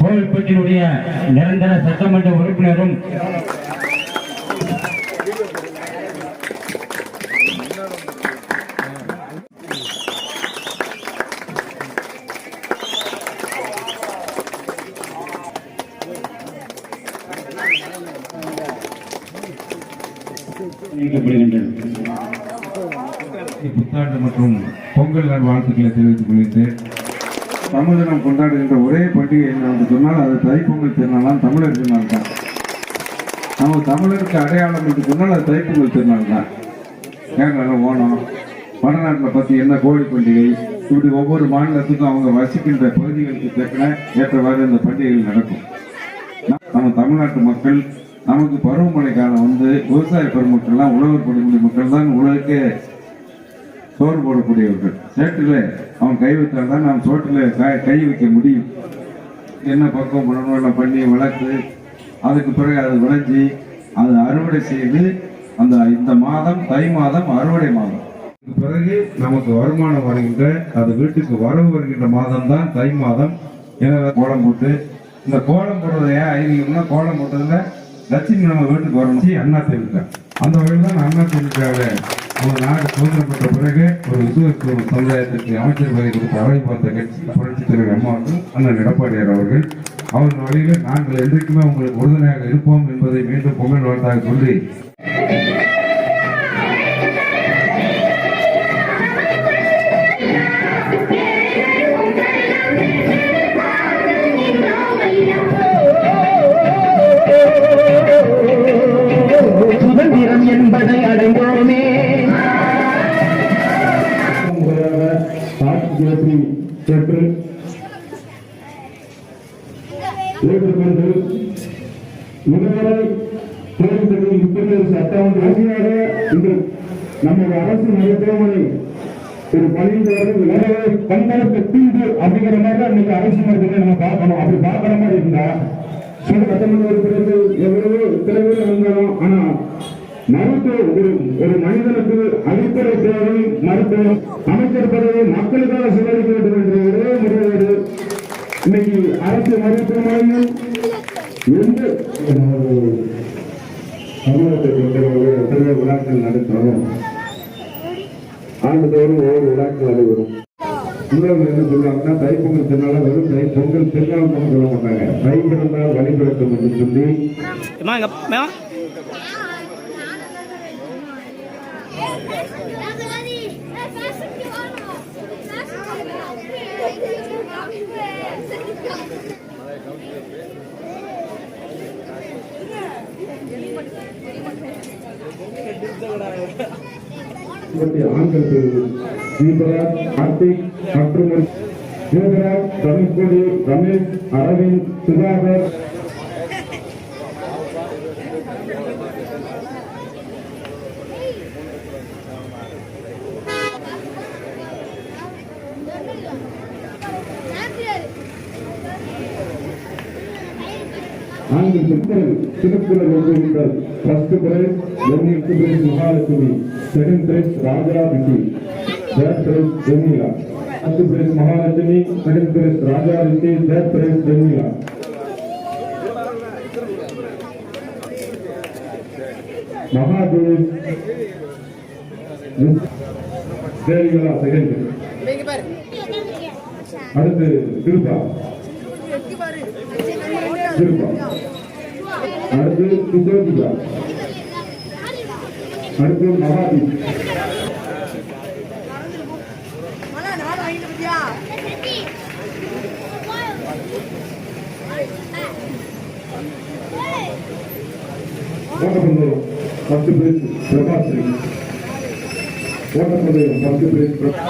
கோவில்பட்டியினுடைய நிரந்தர சட்டமன்ற உறுப்பினரும் புத்தாண்டு மற்றும் பொங்கல் நாள் வாழ்த்துக்களை தெரிவித்துக் கொள்கிறேன் தமிழ் தினம் கொண்டாடுகின்ற ஒரே பண்டிகை என்று சொன்னால் அது தைப்பொங்கல் திருநாள் தமிழர் திருநாள் தான் நம்ம தமிழருக்கு அடையாளம் என்று சொன்னால் அது தைப்பொங்கல் திருநாள் தான் கேரளாவில் ஓணம் வடநாட்டில் பற்றி என்ன கோழி பண்டிகை இப்படி ஒவ்வொரு மாநிலத்துக்கும் அவங்க வசிக்கின்ற பகுதிகளுக்கு தக்கன ஏற்றவாறு இந்த பண்டிகைகள் நடக்கும். நம்ம தமிழ்நாட்டு மக்கள் நமக்கு பருவமழை காலம் வந்து விவசாய பெருமக்கள்லாம் உழவர் படுகொலை மக்கள் தான் உலகுக்கே சோறு போடக்கூடியவர்கள். சேட்டில் அவன் கை வைத்தால் தான் நாம் சோட்டில் கை கை வைக்க முடியும். என்ன பக்குவம் பண்ணணும்? எல்லாம் பண்ணி வளர்த்து அதுக்கு பிறகு அது விளைஞ்சி அது அறுவடை செய்து அந்த இந்த மாதம் தை மாதம் அறுவடை மாதம். பிறகு நமக்கு வருமானம் வருகின்ற அது வீட்டுக்கு வரவு வருகின்ற மாதம் தான் தை மாதம். என கோலம் போட்டு இந்த கோலம் போடுறத ஏன் ஐதீகம்னா கோலம் போட்டதில் லட்சுமி நம்ம வீட்டுக்கு வரணும். அண்ணா திமுக அந்த வகையில் தான் அண்ணா திமுகவை நம்ம நாடு சுதந்திரம் பெற்ற பிறகு ஒரு விசுவ சமுதாயத்திற்கு அமைச்சர் பதவி கொடுத்து அவை பார்த்த கட்சி புரட்சி தலைவர் அம்மா அவர்கள் அண்ணன் எடப்பாடியார் அவர்கள். அவர்கள் வழியில் நாங்கள் என்றைக்குமே உங்களுக்கு உறுதுணையாக இருப்போம் என்பதை மீண்டும் பொங்கல் வாழ்த்தாக சொல்லி வேண்டும் என்று இதுவரை தேர்ந்தெடுக்கும் முப்பது சட்டம் ஆட்சியாக இன்று நமது அரசு மருத்துவமனை ஒரு பணியிடவர்கள் வேலை கண்களுக்கு தீண்டு அப்படிங்கிற மாதிரி அன்னைக்கு அரசு மருத்துவமனை நம்ம பார்க்கணும். அப்படி பார்க்குற மாதிரி இருந்தா சில சட்டமன்ற உறுப்பினர்கள் எவ்வளவோ இத்தனை இருந்தாலும் ஆனா மருத்துவ ஒரு ஒரு மனிதனுக்கு அடிப்படை தேவை மருத்துவம். அமைச்சர் பதவி மக்களுக்காக விழாக்கள் நடத்துகிறோம் ஆண்டுதோறும் ஒவ்வொரு விழாக்கள் நடைபெறும். இன்னொரு என்ன சொல்லுவாங்கன்னா தைப்பொங்கல் திருநாள் வெறும் தை பொங்கல் திருநாள் மட்டும் சொல்ல மாட்டாங்க. தை பிறந்தால் வழி பிறக்கும் என்று சொல்லி. ஆண்கள் தீபராஜ் கார்த்திக் மற்றும் யோகராஜ் தனுஷ்கோடி ரமேஷ் அரவிந்த் சுதாகர் ஆண்கள் திருக்குறள் திருக்குறள் எழுதுகின்றார் first prize ஒன்னிற்கு prize Mahalakshmi second prize Raja Vicky third prize Jemila. First prize Mahalakshmi second prize Raja Vicky third prize Jemila. Mahadev Devikala second. அடுத்து திருப்பா திருப்பா அடுத்து சுசோதிகா அடுத்து மகாதி. ஓட்டப்பந்தயம் பத்து பிரைஸ் பிரபாஸ்ரீ ஓட்டப்பந்தயம் பத்து பேர் பிரபா